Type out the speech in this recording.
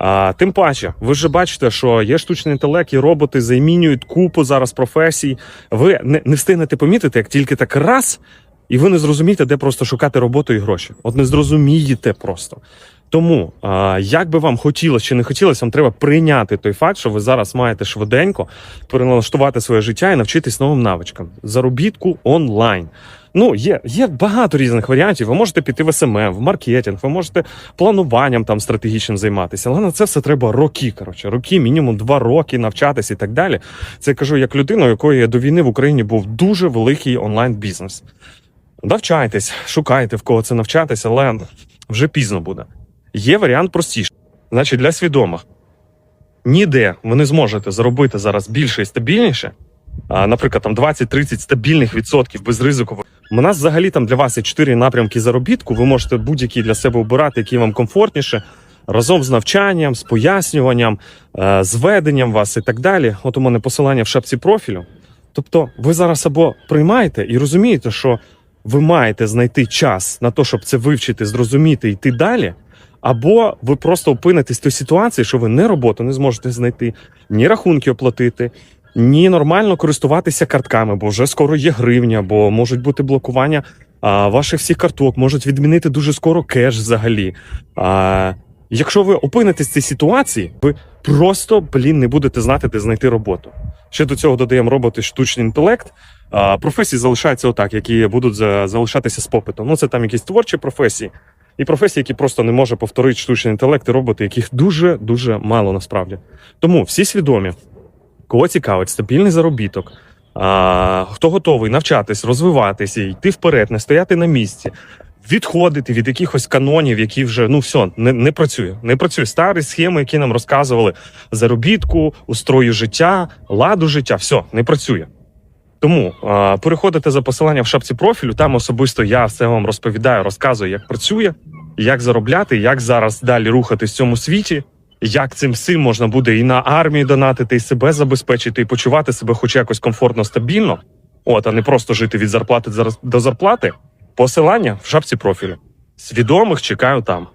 А, тим паче, ви ж бачите, що є штучний інтелект, і роботи замінюють купу зараз професій. Ви не, не встигнете помітити, як тільки так раз, і ви не зрозумієте, де просто шукати роботу і гроші. От не зрозумієте просто. Тому, як би вам хотілося чи не хотілося, вам треба прийняти той факт, що ви зараз маєте швиденько переналаштувати своє життя і навчитись новим навичкам. Заробітку онлайн. Ну, є, є багато різних варіантів. Ви можете піти в СММ, в маркетинг, ви можете плануванням там стратегічним займатися. Але на це все треба роки. Коротше, роки, мінімум два роки навчатися і так далі. Це я кажу як людина, у якої до війни в Україні був дуже великий онлайн бізнес. Навчайтесь, шукайте в кого це навчатися, але вже пізно буде. Є варіант простіший. Значить, для свідомих. Ніде ви не зможете заробити зараз більше і стабільніше, а, наприклад, там 20-30 стабільних відсотків без ризику. У нас взагалі там для вас є чотири напрямки заробітку. Ви можете будь-які для себе обирати, які вам комфортніше, разом з навчанням, з пояснюванням, е, з веденням вас і так далі. От у мене посилання в шапці профілю. Тобто, ви зараз або приймаєте і розумієте, що ви маєте знайти час на те, щоб це вивчити, зрозуміти йти далі. Або ви просто опинитесь в той ситуації, що ви не роботу не зможете знайти, ні рахунки оплатити, ні нормально користуватися картками, бо вже скоро є гривня, бо можуть бути блокування а, ваших всіх карток, можуть відмінити дуже скоро кеш взагалі. А, якщо ви опинитесь в цій ситуації, ви просто блін не будете знати, де знайти роботу. Ще до цього додаємо роботи штучний інтелект. А, професії залишаються отак, які будуть за- залишатися з попитом. Ну це там якісь творчі професії. І професії, які просто не може повторити штучний інтелект і роботи, яких дуже дуже мало насправді. Тому всі свідомі, кого цікавить стабільний заробіток, а, хто готовий навчатись, розвиватися, йти вперед, не стояти на місці, відходити від якихось канонів, які вже ну все не, не працює. Не працює старі схеми, які нам розказували заробітку, устрою життя, ладу життя. все не працює. Тому а, переходите за посиланням в шапці профілю. Там особисто я все вам розповідаю, розказую, як працює, як заробляти, як зараз далі рухатись в цьому світі, як цим всім можна буде і на армії донатити, і себе забезпечити, і почувати себе, хоч якось комфортно, стабільно. От, а не просто жити від зарплати до зарплати. Посилання в шапці профілю. Свідомих чекаю там.